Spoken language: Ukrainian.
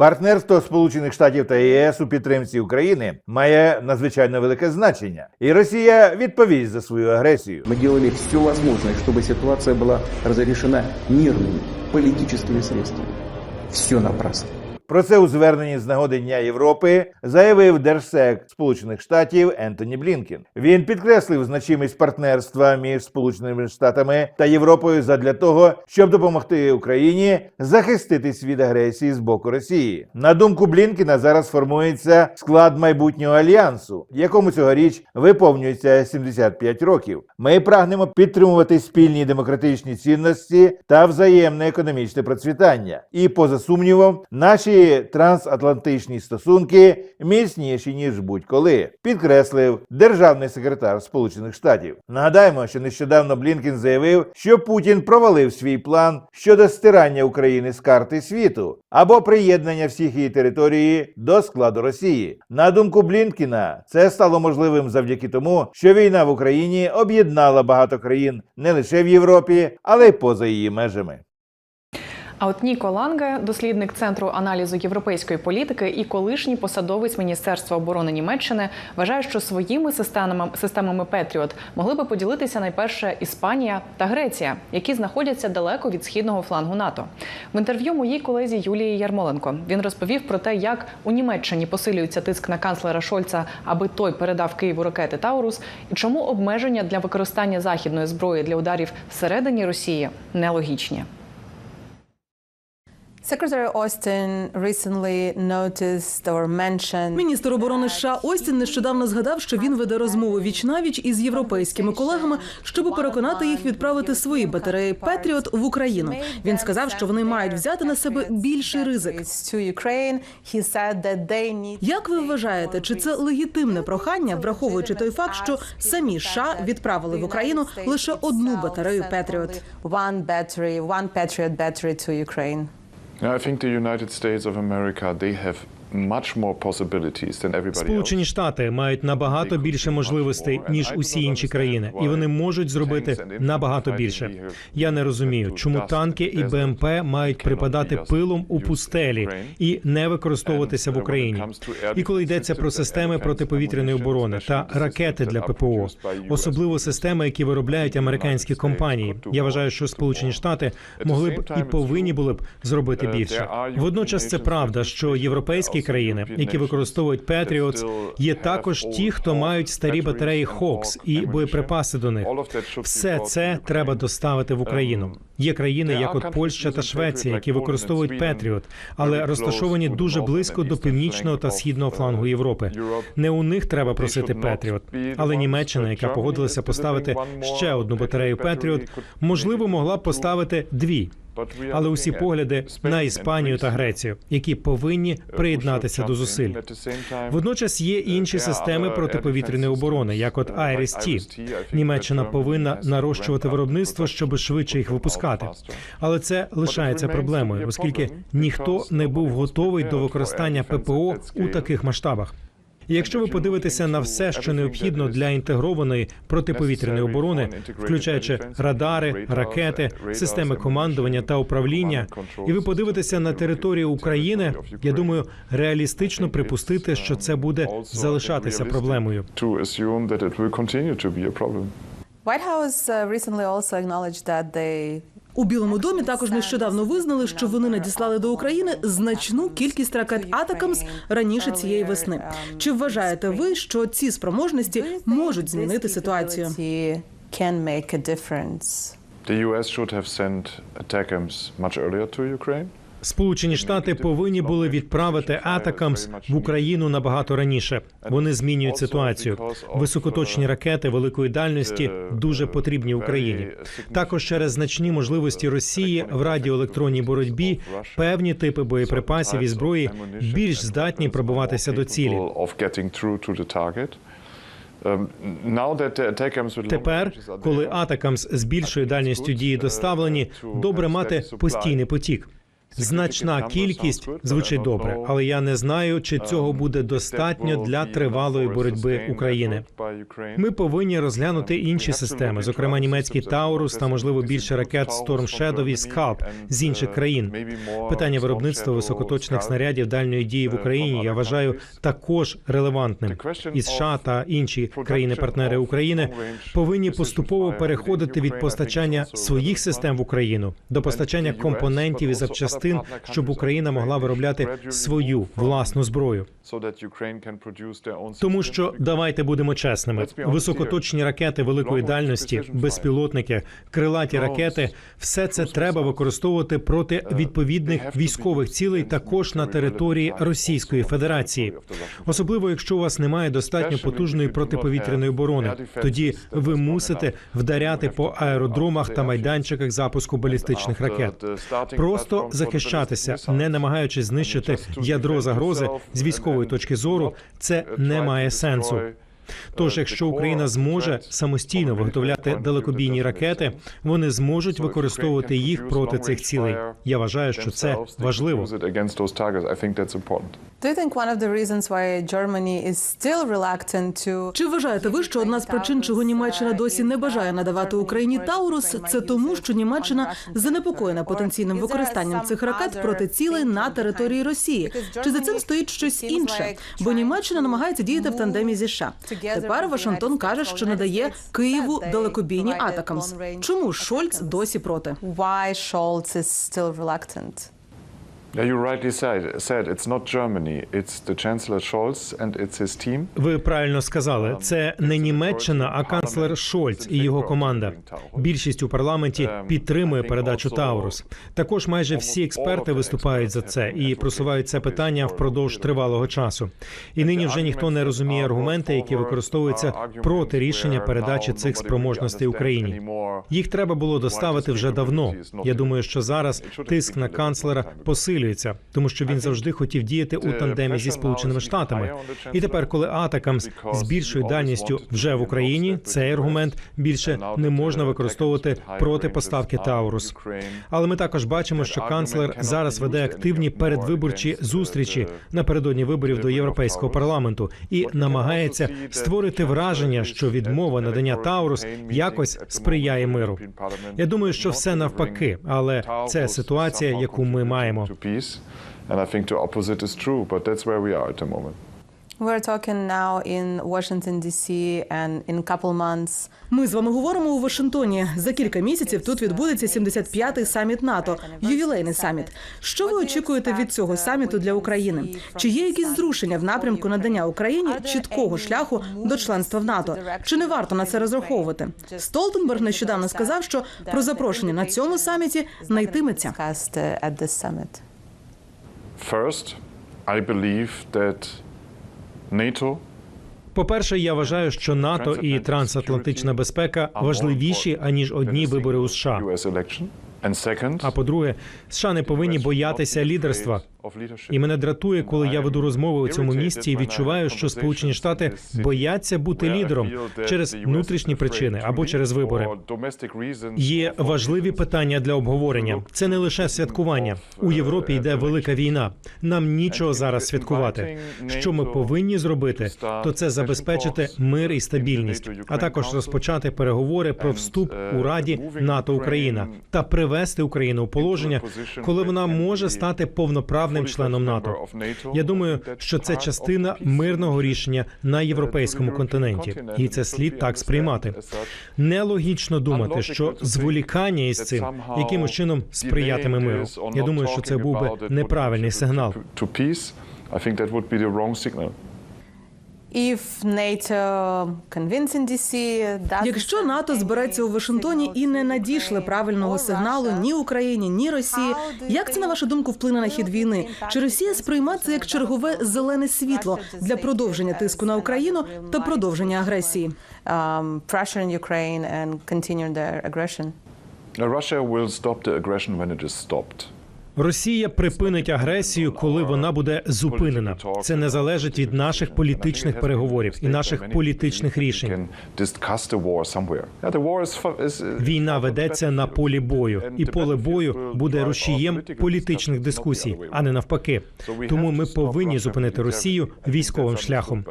Партнерство Сполучених Штатів та ЄС у підтримці України має надзвичайно велике значення, і Росія відповість за свою агресію. Мы делали все возможное, чтобы ситуация была разрешена мирными политическими средствами. Все напрасно. Про це у зверненні з нагоди Дня Європи заявив держсек Сполучених Штатів Ентоні Блінкен. Він підкреслив значимість партнерства між Сполученими Штатами та Європою задля того, щоб допомогти Україні захиститись від агресії з боку Росії. На думку Блінкена, зараз формується склад майбутнього альянсу, якому цьогоріч виповнюється 75 років. Ми прагнемо підтримувати спільні демократичні цінності та взаємне економічне процвітання. І поза сумнівом, наші трансатлантичні стосунки міцніші ніж будь-коли, підкреслив державний секретар Сполучених Штатів. Нагадаємо, що нещодавно Блінкен заявив, що Путін провалив свій план щодо стирання України з карти світу або приєднання всіх її території до складу Росії. На думку Блінкена, це стало можливим завдяки тому, що війна в Україні об'єднала багато країн не лише в Європі, але й поза її межами. А от Ніко Ланге, дослідник центру аналізу європейської політики і колишній посадовець Міністерства оборони Німеччини, вважає, що своїми системами системами Петріот могли би поділитися найперше Іспанія та Греція, які знаходяться далеко від східного флангу НАТО. В інтерв'ю моїй колезі Юлії Ярмоленко він розповів про те, як у Німеччині посилюється тиск на канцлера Шольца, аби той передав Києву ракети Таурус, і чому обмеження для використання західної зброї для ударів всередині Росії нелогічні. Міністр оборони США Остін нещодавно згадав, що він веде розмови віч-навіч із європейськими колегами, щоб переконати їх відправити свої батареї Петріот в Україну. Він сказав, що вони мають взяти на себе більший ризик. Як ви вважаєте, чи це легітимне прохання, враховуючи той факт, що самі США відправили в Україну лише одну батарею Петріот? One battery, one Patriot battery to Ukraine. I think the United States of America they have much more possibilities than everybody Сполучені. Штати мають набагато більше можливостей ніж усі інші країни, і вони можуть зробити набагато більше. Я не розумію, чому танки і БМП мають припадати пилом у пустелі і не використовуватися в Україні. І коли йдеться про системи протиповітряної оборони та ракети для ППО, особливо системи, які виробляють американські компанії. Я вважаю, що Сполучені Штати могли б і повинні були б зробити більше. Водночас це правда, що європейські країни, які використовують Patriot, є також ті, хто мають старі батареї Hawks і боєприпаси до них. Все це треба доставити в Україну. Є країни, як от Польща та Швеція, які використовують Patriot, але розташовані дуже близько до північного та східного флангу Європи. Не у них треба просити Patriot, але Німеччина, яка погодилася поставити ще одну батарею Patriot, можливо, могла б поставити дві. Але усі погляди на Іспанію та Грецію, які повинні приєднатися до зусиль. Водночас є інші системи протиповітряної оборони, як от IRIS-T. Німеччина повинна нарощувати виробництво, щоб швидше їх випускати. Але це лишається проблемою, оскільки ніхто не був готовий до використання ППО у таких масштабах. І якщо ви подивитеся на все, що необхідно для інтегрованої протиповітряної оборони, включаючи радари, ракети, системи командування та управління, і ви подивитеся на територію України, я думаю, реалістично припустити, що це буде залишатися проблемою. White House uh, recently also acknowledged that they У Білому домі також нещодавно визнали, що вони надіслали до України значну кількість ракет Атакамс раніше цієї весни. Чи вважаєте ви, що ці спроможності можуть змінити ситуацію? Capability Can make a difference. The US should have sent ATACMS much earlier to Ukraine. Сполучені Штати повинні були відправити Атакамс в Україну набагато раніше. Вони змінюють ситуацію. Високоточні ракети великої дальності дуже потрібні Україні. Також через значні можливості Росії в радіоелектронній боротьбі певні типи боєприпасів і зброї більш здатні пробиватися до цілі. Тепер, коли Атакамс з більшою дальністю дії доставлені, добре мати постійний потік. Значна кількість звучить добре, але я не знаю, чи цього буде достатньо для тривалої боротьби України. Ми повинні розглянути інші системи, зокрема німецький Таурус та можливо більше ракет Storm Shadow і Scalp з інших країн. Питання виробництва високоточних снарядів дальньої дії в Україні я вважаю також релевантним. І США та інші країни-партнери України повинні поступово переходити від постачання своїх систем в Україну до постачання компонентів і запчастин, щоб Україна могла виробляти свою власну зброю. Тому що давайте будемо чесними: високоточні ракети великої дальності, безпілотники, крилаті ракети все це треба використовувати проти відповідних військових цілей також на території Російської Федерації, особливо якщо у вас немає достатньо потужної протиповітряної оборони. Тоді ви мусите вдаряти по аеродромах та майданчиках запуску балістичних ракет. Просто захищатися, не намагаючись знищити ядро загрози з військової точки зору, це не має сенсу. Тож, якщо Україна зможе самостійно виготовляти далекобійні ракети, вони зможуть використовувати їх проти цих цілей. Я вважаю, що це важливо. Чи вважаєте ви, що одна з причин, чого Німеччина досі не бажає надавати Україні Таурус, це тому, що Німеччина занепокоєна потенційним використанням цих ракет проти цілей на території Росії? Чи за цим стоїть щось інше? Бо Німеччина намагається діяти в тандемі зі США. Тепер Вашингтон каже, що надає Києву далекобійні атакамс. Чому Шольц досі проти? why Scholz is still reluctant? You rightly said, said it's not Germany, it's the Chancellor Scholz and it's his team. Ви правильно сказали, це не Німеччина, а канцлер Шольц і його команда. Більшість у парламенті підтримує передачу Таурус. Також майже всі експерти виступають за це і просувають це питання впродовж тривалого часу. І нині вже ніхто не розуміє аргументи, які використовуються проти рішення передачі цих спроможностей Україні. Їх треба було доставити вже давно. Я думаю, що зараз тиск на канцлера посилюється, тому що він завжди хотів діяти у тандемі зі сполученими штатами. І тепер, коли Атакамс з більшою дальністю вже в Україні, цей аргумент більше не можна використовувати проти поставки Таурус. Але ми також бачимо, що канцлер зараз веде активні передвиборчі зустрічі напередодні виборів до європейського парламенту і намагається створити враження, що відмова надання Таурус якось сприяє миру. Я думаю, що все навпаки, але це ситуація, яку ми маємо. And I think the opposite is true, but that's where we are at the moment. We're talking now in Washington D.C. and in a couple months. Ми з вами говоримо у Вашингтоні. За кілька місяців тут відбудеться 75-й саміт НАТО, ювілейний саміт. Що ви очікуєте від цього саміту для України? Чи є якісь зрушення в напрямку надання Україні чіткого шляху до членства в НАТО? Чи не варто на це розраховувати? Столтенберг нещодавно сказав, що про запрошення на цьому саміті не First, I believe that NATO По-перше, я вважаю, що НАТО і трансатлантична безпека важливіші аніж одні вибори у США. А по-друге, США не повинні боятися лідерства. І мене дратує, коли я веду розмови у цьому місці і відчуваю, що Сполучені Штати бояться бути лідером через внутрішні причини або через вибори. Є важливі питання для обговорення. Це не лише святкування. У Європі йде велика війна. Нам нічого зараз святкувати. Що ми повинні зробити, то це забезпечити мир і стабільність, а також розпочати переговори про вступ у Раді НАТО Україна та привести Україну у положення, коли вона може стати повноправним членом НАТО. Я думаю, що це частина мирного рішення на європейському континенті, і це слід так сприймати. Нелогічно думати, що зволікання із цим якимось чином сприятиме миру. Я думаю, що це був би неправильний сигнал. Якщо НАТО збереться у Вашингтоні і не надійшли правильного сигналу ні Україні, ні Росії, як це на вашу думку вплине на хід війни? Чи Росія сприйме це як чергове зелене світло для продовження тиску на Україну та продовження агресії? um? Russia will stop the aggression when it is stopped. Росія припинить агресію, коли вона буде зупинена. Це не залежить від наших політичних переговорів і наших політичних рішень. Війна ведеться на полі бою, і поле бою буде рушієм політичних дискусій, а не навпаки. Тому ми повинні зупинити Росію військовим шляхом.